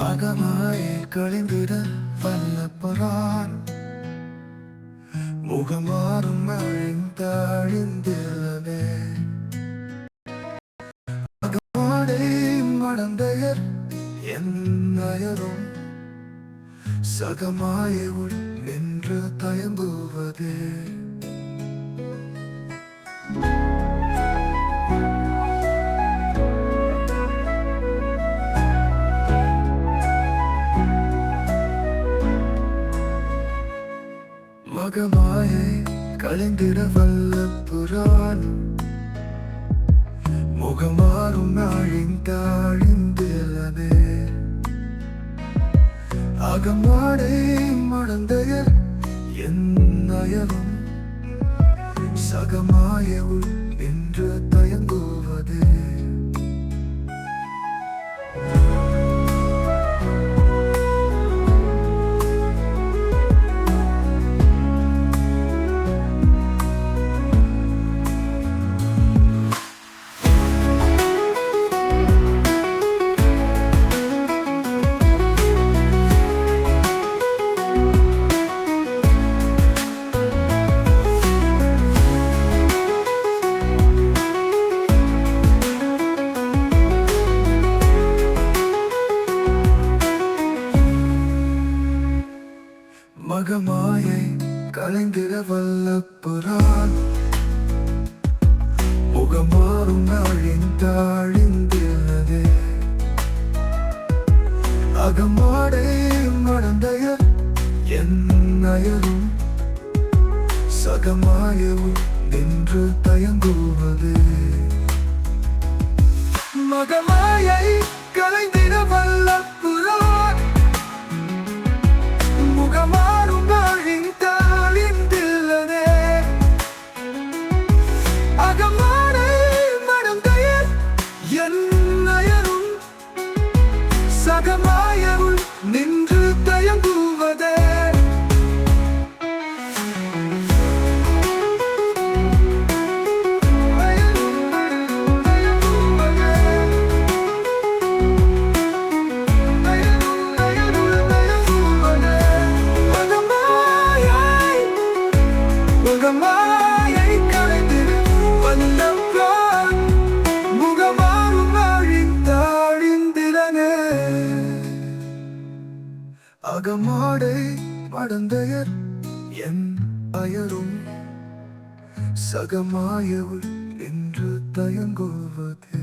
அகமாயே கழிந்திட வல்லப்பரான் முகமாறும் அழிந்தழிந்திலவே அகமாடை மடந்தையர் என்னயரும் சகமாய உள் மகமாயை கலைந்திட வல்ல புறான் முகமாறும் அழிந்தாழிந்திலவே அகமாடை மடந்தையர் என்னயரும் சகமாய உள் மகமாயை கலைந்திட வல்ல புறான் முகமாறும் அழிந்தாழிந்திலதே அகமாடை மணந்தயர் என் அயரும் சகமாயவும் நின்று தயங்குவது. மகமாயை கலைந்திட வல்ல புறான் சகமாயருள் நின்று தயங்குவதே Come on. அகமாடை மடந்தையர் என் அயரும் சகமாயவுள் என்று தயங்குவதே.